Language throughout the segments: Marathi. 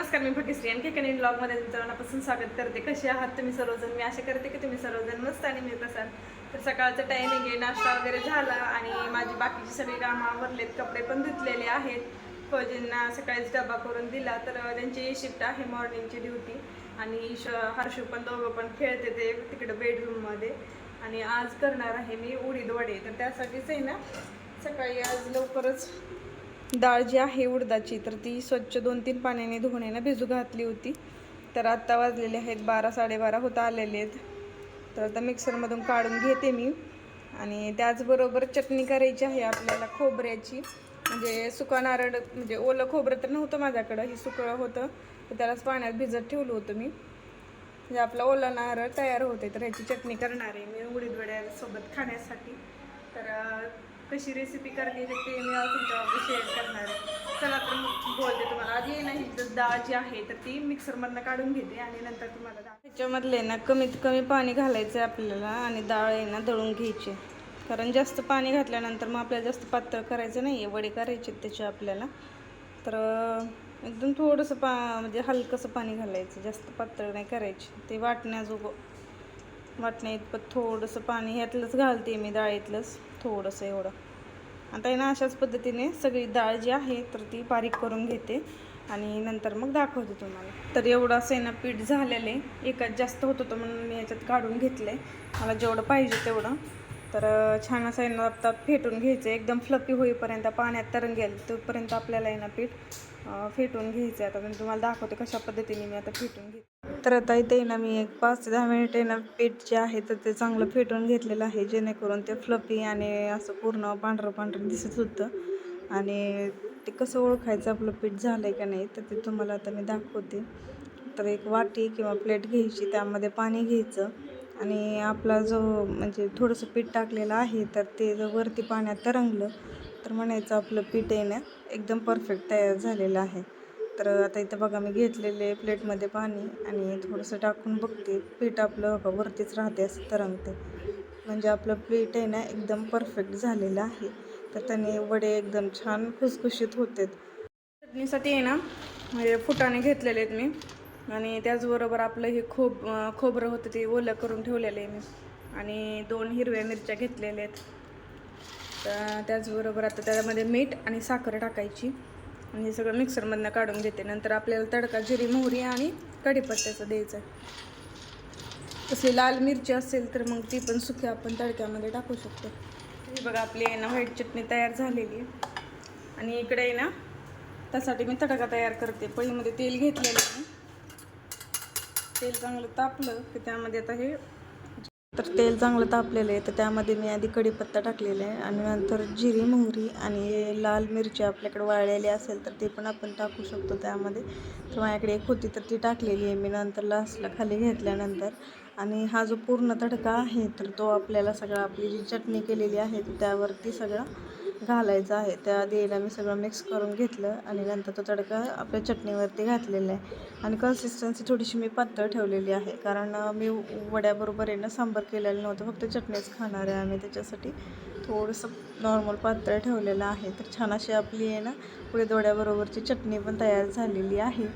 नमस्कार मी भाग्यश्री आणि कनेक्ट ब्लॉगमध्ये तुमचं मनापासून स्वागत करते. कसे आहात तुम्ही सर्वजण? मी आशा करते की तुम्ही सर्वजण मस्त आणि मी असाल तर सकाळचं टायमिंग आहे नाश्ता वगैरे झाला आणि माझी बाकीची सगळी कामं आवरलेत कपडे पण धुतलेले आहेत. फौजींना सकाळीच डबा करून दिला तर त्यांची शिफ्ट आहे मॉर्निंगची ड्युटी आणि श हर्षू पण दोघं पण खेळते ते तिकडं बेडरूममध्ये आणि आज करणार आहे मी उडीद वडे. तर त्यासाठीच आहे ना सकाळी आज लवकरच डाळ जी आहे उडदाची तर ती स्वच्छ दोन तीन पाण्याने धुवून भिजू घातली होती. तर आत्ता वाजलेले आहेत बारा साडेबारा होता आलेले आहेत. तर आता मिक्सरमधून काढून घेते मी. आणि त्याचबरोबर चटणी करायची आहे आपल्याला खोबऱ्याची. म्हणजे सुका नारळ म्हणजे ओलं खोबरं तर नव्हतं माझ्याकडं हे सुकळं होतं. तर त्यालाच पाण्यात भिजत ठेवलं होतं मी. म्हणजे आपला ओला नारळ तयार होते तर ह्याची चटणी करणार आहे मी उडीदवड्यासोबत खाण्यासाठी. तर कशी रेसिपी करते ते ते मी आज तुमच्यावर शेअर करणार आहे. चला तर बोलते तुम्हाला. आधी नाही ना ही जी डाळ जी आहे तर ती मिक्सरमधनं काढून घेते आणि नंतर तुम्हाला डाळ. ह्याच्यामधले ना कमीत कमी पाणी घालायचं आहे आपल्याला आणि डाळ आहे ना दळून घ्यायची. कारण जास्त पाणी घातल्यानंतर मग आपल्याला जास्त पातळ करायचं नाही आहे वडे करायचे आहेत त्याचे आपल्याला. तर एकदम थोडंसं पा म्हणजे हलकंसं पाणी घालायचं जास्त पातळ नाही करायची. ते वाटण्याजोगं. वाटण्या इतपत थोडंसं पाणी ह्यातलंच घालते मी डाळीतलंच थोडंसं एवढं. आता आहे ना अशाच पद्धतीने सगळी डाळ जी आहे तर ती बारीक करून घेते आणि नंतर मग दाखवते तुम्हाला. तर एवढं असं आहे ना पीठ झालेलं आहे. एकाच जास्त होत होतं म्हणून मी याच्यात काढून घेतलं आहे मला जेवढं पाहिजे तेवढं. तर छान असं आहे ना आता फेटून घ्यायचं एकदम फ्लपी होईपर्यंत पाण्यात तरंगेल तोपर्यंत आपल्याला आहे ना पीठ फेटून घ्यायचं आहे आता मी तुम्हाला दाखवते कशा पद्धतीने मी आता फेटून घेते. तर आता इथे ना मी एक पाच ते दहा मिनिट आहे ना पीठ जे आहे तर ते चांगलं फेटून घेतलेलं आहे जेणेकरून ते फ्लपी आणि असं पूर्ण पांढरं पांढरं दिसत होतं. आणि ते कसं ओळखायचं आपलं पीठ झालं आहे का नाही तर ते तुम्हाला आता मी दाखवते. तर एक वाटी किंवा प्लेट घ्यायची त्यामध्ये पाणी घ्यायचं. आणि आपला जो म्हणजे थोडंसं पीठ टाकलेलं आहे तर ते जर वरती पाण्यात तरंगलं तर म्हणायचं आपलं पीठ आहे ना एकदम परफेक्ट तयार झालेलं आहे. तर आता इथं बघा मी घेतलेले प्लेटमध्ये पाणी आणि थोडंसं टाकून बघते. पीठ आपलं वरतीच राहते असं तरंगते. म्हणजे आपलं पीठ आहे ना एकदम परफेक्ट झालेलं आहे. तर त्याने वडे एकदम छान खुसखुशीत होते चटणीसाठी आहे ना म्हणजे फुटाणे घेतलेले आहेत मी. आणि त्याचबरोबर आपलं हे खोब खोबरं होतं ते ओलं करून ठेवलेलं आहे मी. आणि दोन हिरव्या मिरच्या घेतलेल्या आहेत. तर त्याचबरोबर आता त्यामध्ये मीठ आणि साखर टाकायची. आणि हे सगळं मिक्सरमधनं काढून घेते. नंतर आपल्याला तडका जिरी मोहरी आणि कढीपत्त्याचं द्यायचं आहे. तसली लाल मिरची असेल तर मग ती पण सुकी आपण तडक्यामध्ये टाकू शकतो. हे बघा आपली आहे ना व्हाईट चटणी तयार झालेली आहे. आणि इकडे आहे ना त्यासाठी मी तडका तयार करते. पळीमध्ये तेल घेतलेलं आहे. तेल चांगलं तापलं की त्यामध्ये आता हे तर तेल चांगलं तापलेलं आहे तर त्यामध्ये मी आधी कढीपत्ता टाकलेला आहे आणि नंतर जिरी मोहरी आणि लाल मिरची आपल्याकडे वाळलेली असेल तर ते पण आपण टाकू शकतो त्यामध्ये. तर माझ्याकडे एक होती तर ती टाकलेली आहे मी नंतर लास्टला खाली घेतल्यानंतर. आणि हा जो पूर्ण तडका आहे तर तो आपल्याला सगळा आपली जी चटणी केलेली आहे त्यावरती सगळा घालायचा आहे. त्या याला मी सगळं मिक्स करून घेतलं आणि नंतर तो तडका आपल्या चटणीवरती घातलेला आहे. आणि कन्सिस्टन्सी थोडीशी मी पातळ ठेवलेली आहे. कारण मी वड्याबरोबर येणं सांबार केलेलं नव्हतं. फक्त चटणीच खाणार आहे आम्ही. त्याच्यासाठी थोडंसं नॉर्मल पातळ ठेवलेलं आहे. तर छान अशी आपली आहे ना पुढे वड्याबरोबरची चटणी पण तयार झालेली आहे.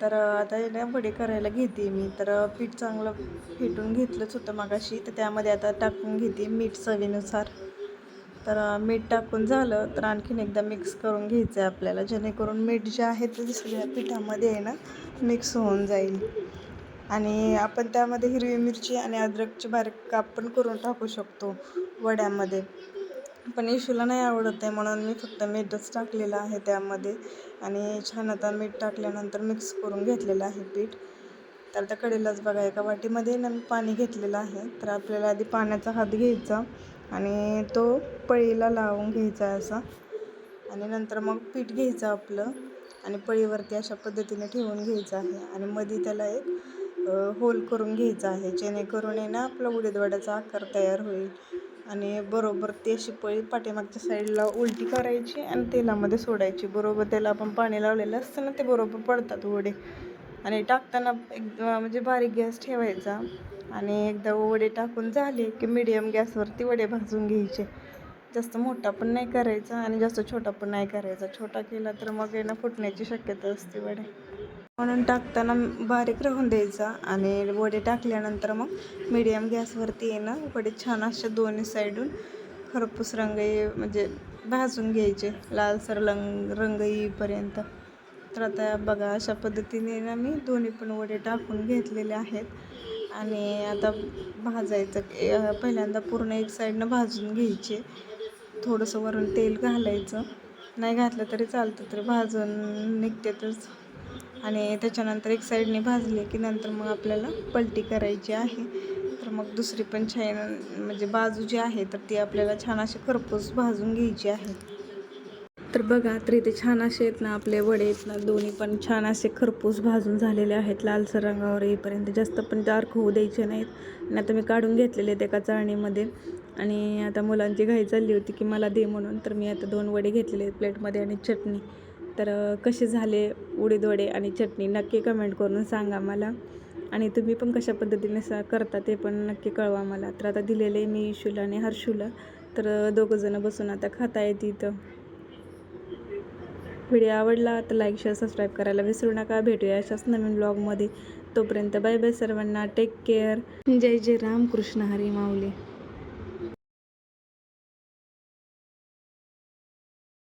तर आता आहे ना वडे करायला घेते मी. तर पीठ चांगलं फेटून घेतलंच होतं मागाशी. तर त्यामध्ये आता टाकून घेते मीठ चवीनुसार. तर मीठ टाकून झालं तर आणखीन एकदा मिक्स करून घ्यायचं आहे आपल्याला. जेणेकरून मीठ जे आहे ते सगळ्या पिठामध्ये आहे ना मिक्स होऊन जाईल. आणि आपण त्यामध्ये हिरवी मिरची आणि अद्रकचे बारीक काप पण करून टाकू शकतो वड्यामध्ये. पण इशूला नाही आवडत आहे म्हणून मी फक्त मीठच टाकलेलं आहे त्यामध्ये. आणि छान आता मीठ टाकल्यानंतर मिक्स करून घेतलेलं आहे पीठ. तर त्या कडेलाच बघा एका वाटीमध्ये ना मी पाणी घेतलेलं आहे. तर आपल्याला आधी पाण्याचा हात घ्यायचा. आणि तो पळीला लावून घ्यायचा आहे असा. आणि नंतर मग पीठ घ्यायचं आपलं आणि पळीवरती अशा पद्धतीने ठेवून घ्यायचं आहे. आणि मध्ये त्याला एक होल करून घ्यायचा आहे. जेणेकरून आहे ना आपला उडीदवड्याचा आकार तयार होईल. आणि बरोबर ती अशी पळी पाठीमागच्या साईडला उलटी करायची आणि तेलामध्ये सोडायची. बरोबर त्याला आपण पाणी लावलेलं असतं ना ते बरोबर पडतात वडे. आणि टाकताना एक म्हणजे बारीक गॅस ठेवायचा. आणि एकदा वडे टाकून झाले की मीडियम गॅसवरती वडे भाजून घ्यायचे. जास्त मोठा पण नाही करायचा आणि जास्त छोटा पण नाही करायचा. छोटा केला तर मग आहे ना फुटण्याची शक्यता असते वडे. म्हणून टाकताना बारीक राहून द्यायचा आणि वडे टाकल्यानंतर मग मीडियम गॅसवरती येणं वडे छान अशा दोन्ही साईडून खरपूस रंग ये म्हणजे भाजून घ्यायचे. लालसर लंग रंग येईपर्यंत. तर आता बघा अशा पद्धतीने ना मी दोन्ही पण वडे टाकून घेतलेले आहेत. आणि आता भाजायचं पहिल्यांदा पूर्ण एक साईडनं भाजून घ्यायचे. थोडंसं वरून तेल घालायचं. नाही घातलं तरी चालतं तरी भाजून निघतेतच आणि त्याच्यानंतर एक साईडने भाजले की नंतर मग आपल्याला पलटी करायची आहे. तर मग दुसरी पण छान म्हणजे बाजू जी आहे तर ती आपल्याला छान अशी खरपूस भाजून घ्यायची आहे. तर बघा तर इथे छान असे आहेत ना आपले वडे आहेत ना दोन्ही पण छान असे खरपूस भाजून झालेले आहेत लालसर रंगावर येईपर्यंत. जास्त पण डार्क होऊ द्यायचे नाहीत. आणि आता मी काढून घेतलेले आहेत एका चाळणीमध्ये. आणि आता मुलांची घाई चालली होती की मला दे म्हणून. तर मी आता दोन वडे घेतलेले आहेत प्लेटमध्ये आणि चटणी. तर कसे झाले उडीद वडे आणि चटणी? नक्की कमेंट करून सांगा मला. आणि तुम्ही पण कशा पद्धतीने सा करता ते पण नक्की कळवा मला. तर आता दिलेले मी इशूला आणि हर्षूला. तर दोघंजणं बसून आता खाता येते इथं. व्हिडिओ आवडला तर लाईक शेअर सबस्क्राईब करायला विसरू नका. भेटूया अशाच नवीन ब्लॉगमध्ये तोपर्यंत बाय बाय सर्वांना. Take care. जय जय राम कृष्ण हरी माऊली.